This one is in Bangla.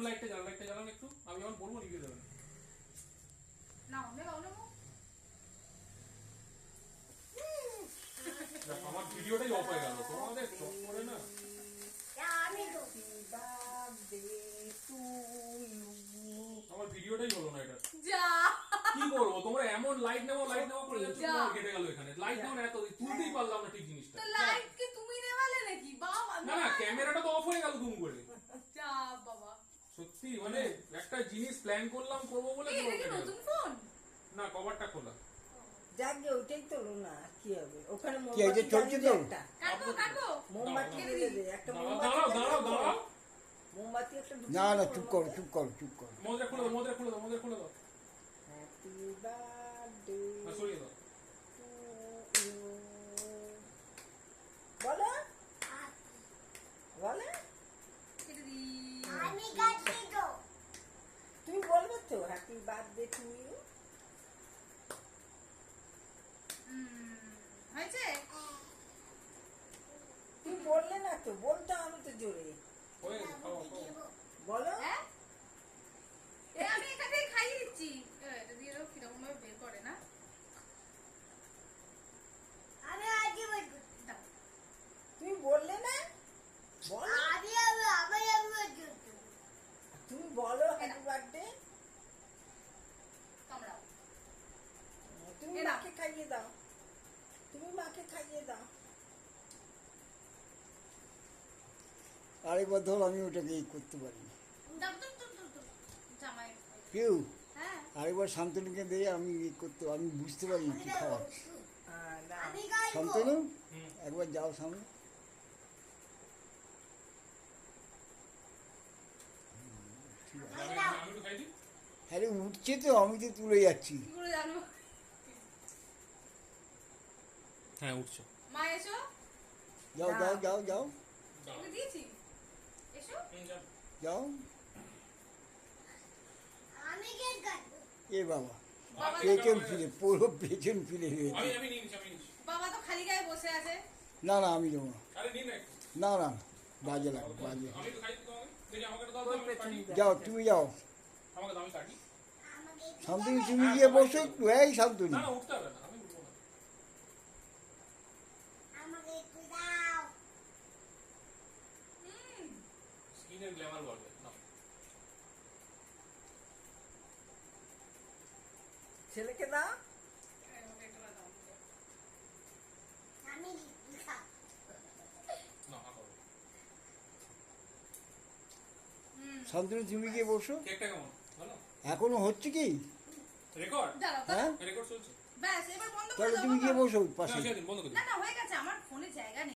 একটু লাইটটা জ্বালান লাইটটা জ্বালান একটু। আমি যখন বলব নিভিয়ে দেবেন না আমার ভিডিওটাই অফ হয়ে গেল। তোমাদের করে না? আমার ভিডিওটাই হলো না এটা। কি করব তোমরা এমন লাইট নেব লাইট নেব করে কেটে গেল এখানে। লাইট নেব না এত তুলতেই পারলাম না ঠিক জিনিসটা তো লাইট কি তুমি নেওয়ালে নাকি বাবা না না ক্যামেরাটা তো অফ হয়ে গেল দুম করে যা বাবা সত্যি মানে একটা জিনিস প্ল্যান করলাম করব বলে। নতুন ফোন না কভারটা খোলা। যাক গে ওইটাই তোলো না কি হবে? ওখানে কি, এই মোমবাতি জ্বালিয়ে? একটা। মোমবাতি জ্বালিয়ে দে একটা দাঁড়াও দাঁড়াও দাঁড়াও মোমবাতি একটা না না চুপ করো। চুপ করো চুপ করো। মোজা খুলে দাও মোজা খুলে দাও মোজা খুলে দাও। হ্যাপি বার্থডে সরিয়ে দাও বলো বলো কেটে দি তুমি বলবে তো হ্যাপি বার্থডে টু ইউ হুম, হয়েছে তুমি বললে না তো বলতে হবে তো জোরে বলো। হ্যাঁ? আমি এখান থেকে খাইয়ে দিচ্ছি। এটা দিয়ে দাও কীরকম ভাবে বের করে না। তুমি বললে না? বলো। তুমি বলো হ্যাপি বার্থডে তুমি মাকে খাইয়ে দাও। তুমি মাকে খাইয়ে দাও। আরেকবার ধর আমি ওটাকে ই করতে পারি। কেউ? হ্যাঁ। আরেকবার শান্তনুকে দিয়ে আমি ই করতে আমি বুঝতে পারি কি খাওয়া হ্যাঁ, শান্তনু একবার যাও সামনে। আমি আমি একটু খাই দিই হ্যাঁ রে, উঠছে তো আমি তো তুলে যাচ্ছি। কি করে জানব হ্যাঁ উঠছে। মা এসো। যাও যাও যাও যাও। দিয়েছি। যাও। এ বাবা। পেছন ফিরে পুরো পেছন ফিরে আমি রয়েছে। আমি নিয়ে নিচ্ছি আমি নিচ্ছি বাবা তো খালি গায়ে বসে আছে। না না আমি যাব না। না না না বাজে লাগে বাজে। যাও তুমি যাও। শান্তনু তুমি গিয়ে বসো এই শান্তনু না না উঠতে হবে না আমি উঠবো না হুম স্কিনের গ্ল্যামার বাড়বে না। ছেলেকে না? না করো শান্তনু তুমি গিয়ে বসো। কেকটা কেমন? ভালো এখনও হচ্ছে কি? রেকর্ড হ্যাঁ? রেকর্ড চলছে? ব্যাস এবার বন্ধ করে দাও তুমি গিয়ে বসো পাশে। না না হয়ে গেছে আমার ফোনে জায়গা নেই।